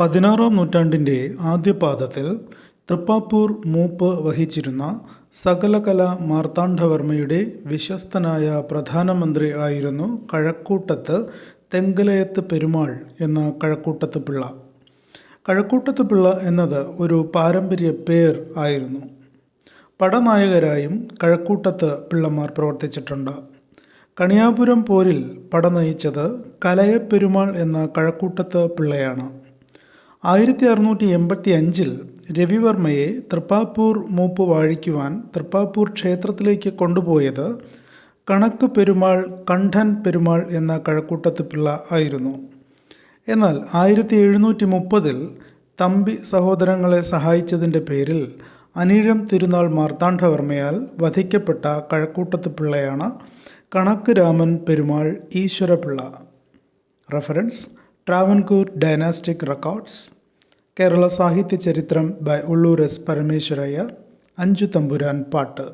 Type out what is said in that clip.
പതിനാറാം നൂറ്റാണ്ടിന്റെ ആദ്യപാദത്തിൽ തൃപ്പാപ്പൂർ മൂപ്പ് വഹിച്ചിരുന്ന സകലകല മാർത്താണ്ഡവർമ്മയുടെ വിശ്വസ്തനായ പ്രധാനമന്ത്രി ആയിരുന്നു കഴക്കൂട്ടത്ത് തെങ്കലയത്ത് പെരുമാൾ എന്ന കഴക്കൂട്ടത്ത് പിള്ള. കഴക്കൂട്ടത്ത് പിള്ള എന്നത് ഒരു പാരമ്പര്യ പേർ ആയിരുന്നു. പടനായകരായും കഴക്കൂട്ടത്ത് പിള്ളമാർ പ്രവർത്തിച്ചിട്ടുണ്ട്. കണിയാപുരം പോരിൽ പട നയിച്ചത് കലയപ്പെരുമാൾ എന്ന കഴക്കൂട്ടത്ത് പിള്ളയാണ്. ആയിരത്തി അറുന്നൂറ്റി എൺപത്തി അഞ്ചിൽ രവിവർമ്മയെ തൃപ്പാപ്പൂർ മൂപ്പ് വാഴിക്കുവാൻ തൃപ്പാപ്പൂർ ക്ഷേത്രത്തിലേക്ക് കൊണ്ടുപോയത് കണക്ക് പെരുമാൾ കണ്ഠൻ പെരുമാൾ എന്ന കഴക്കൂട്ടത്ത് പിള്ള ആയിരുന്നു. എന്നാൽ ആയിരത്തി എഴുന്നൂറ്റി മുപ്പതിൽ തമ്പി സഹോദരങ്ങളെ സഹായിച്ചതിന്റെ പേരിൽ അനീഴം തിരുനാൾ മാർത്താണ്ഡവർമ്മയാൽ വധിക്കപ്പെട്ട കഴക്കൂട്ടത്ത് പിള്ളയാണ് കണക്ക് Raman Perumal Eswarapillai. Reference Travancore dynastic records Kerala Sahitya Charitram by Ulloor S Parameswaraiyya Anchu Thampuran Pattu.